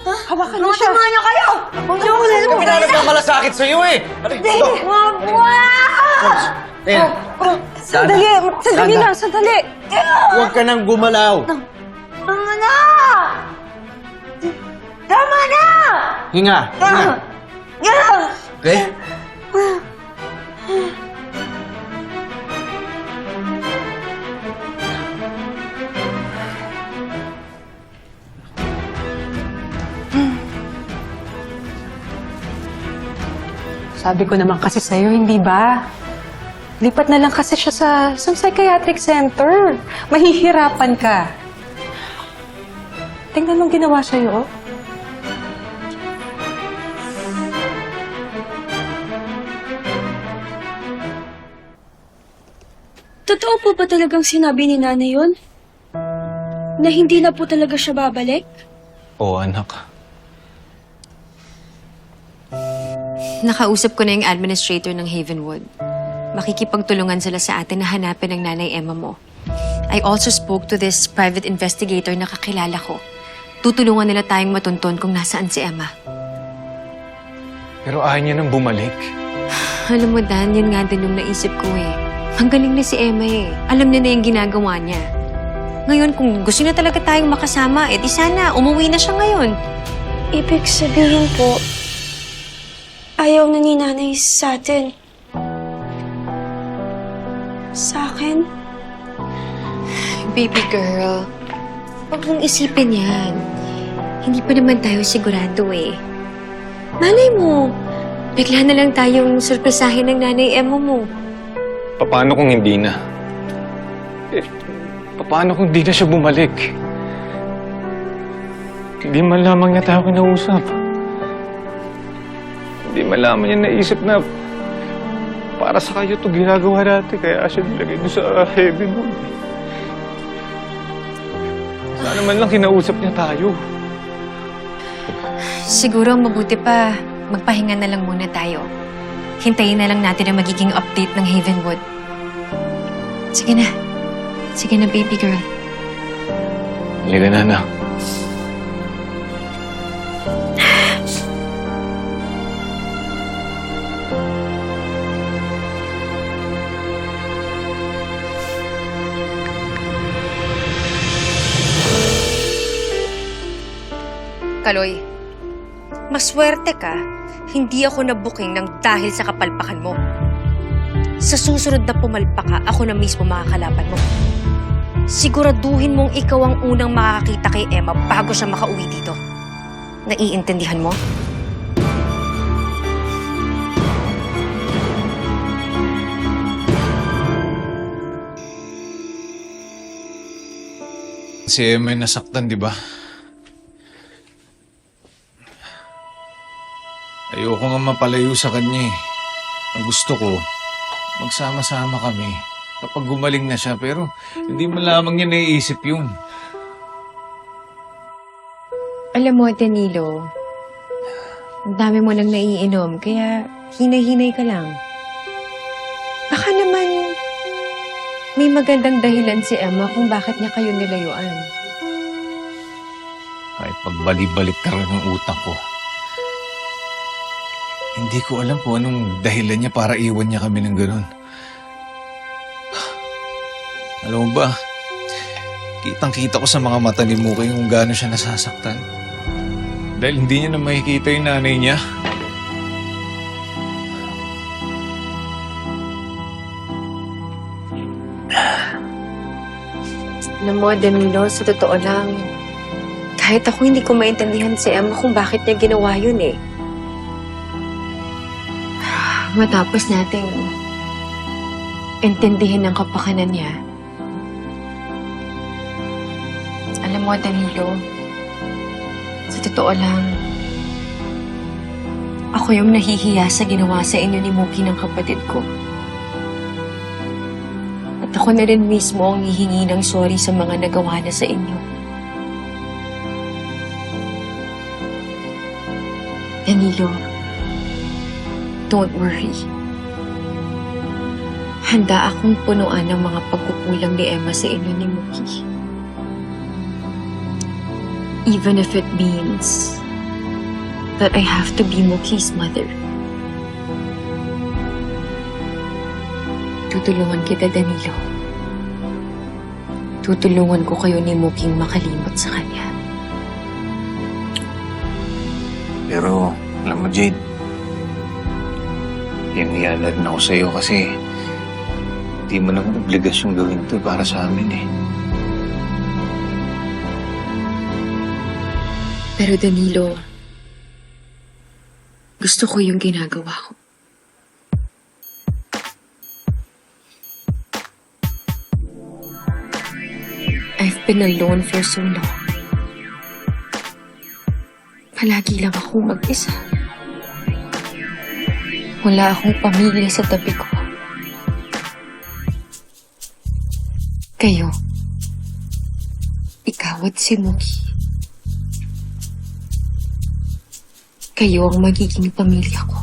Hawakan mo siya. Tama niyo kayo! Huwag niyo Ano na nagmamalasakit sa'yo eh! Aray, ito! Wag! Wag! Ayan, Sandali, sandali Sana. lang, sandali. huwag ka nang gumalaw. Tama na! Tama na! Hinga, hinga. Ah! Okay? Sabi ko naman kasi sa'yo, hindi ba? Lipat na lang kasi siya sa, sa psychiatric center. Mahihirapan ka. Tingnan mong ginawa sa'yo, oh. Totoo po ba talagang sinabi ni nanay yun? Na hindi na po talaga siya babalik? Oo, anak. Nakausap ko na yung administrator ng Havenwood. Makikipagtulungan sila sa atin na hanapin ang nanay Emma mo. I also spoke to this private investigator na kakilala ko. Tutulungan nila tayong matunton kung nasaan si Emma. Pero ayaw niya nang bumalik. Alam mo, Dan, yun nga din yung naisip ko eh. Ang galing na si Emma eh. Alam niya na yung ginagawa niya. Ngayon, kung gusto na talaga tayong makasama, eh di sana, umuwi na siya ngayon. Ibig sabihin po, ayaw na ni nanay sa atin. Sa akin? Baby girl, huwag mong isipin yan. Hindi pa naman tayo sigurado eh. Malay mo, bigla na lang tayong surpresahin ng nanay Emma mo. Paano kung hindi na? Eh, paano kung hindi na siya bumalik? Hindi man lamang niya tayo kinausap. Hindi man lamang niya naisip na para sa kayo ito ginagawa natin kaya siya nilagay doon sa heaven mo. Sana man lang kinausap niya tayo. Siguro mabuti pa, magpahinga na lang muna tayo. Hintayin na lang natin ang magiging update ng Havenwood. Sige na. Sige na, baby girl. Halika na, anak. Kaloy, maswerte ka, hindi ako nabuking ng dahil sa kapalpakan mo. Sa susunod na pumalpak ka, ako na mismo makakalaban mo. Siguraduhin mong ikaw ang unang makakakita kay Emma bago siya makauwi dito. Naiintindihan mo? Si Emma nasaktan, di ba? Ayoko nga mapalayo sa kanya eh. Ang gusto ko, magsama-sama kami. Kapag gumaling na siya, pero hindi mo lamang niya naiisip yun. Alam mo, Danilo, ang dami mo lang naiinom, kaya hinay-hinay ka lang. Baka naman may magandang dahilan si Emma kung bakit niya kayo nilayuan. Kahit pagbalik-balik ka rin ng utak ko. Hindi ko alam kung anong dahilan niya para iwan niya kami ng ganun. Alam mo ba, kitang-kita ko sa mga mata ni Mukay kung gaano siya nasasaktan. Dahil hindi niya na makikita yung nanay niya. Alam mo, Danilo, sa totoo lang, kahit ako hindi ko maintindihan si Emma kung bakit niya ginawa yun eh. Matapos nating intindihin ang kapakanan niya. Alam mo, Danilo, sa totoo lang, ako yung nahihiya sa ginawa sa inyo ni Muki ng kapatid ko. At ako na rin mismo ang hihingi ng sorry sa mga nagawa na sa inyo. Danilo, don't worry. Handa akong punuan ng mga pagkukulang ni Emma sa inyo ni Muki. Even if it means that I have to be Mookie's mother. Tutulungan kita, Danilo. Tutulungan ko kayo ni Mookie makalimot sa kanya. Pero, alam mo, Jade, yung na ako sa'yo kasi hindi mo naman obligasyon gawin to para sa amin eh. Pero Danilo, gusto ko yung ginagawa ko. I've been alone for so long. Palagi lang ako mag-isa. Wala akong pamilya sa tabi ko. Kayo, ikaw at si Mookie. Kayo ang magiging pamilya ko.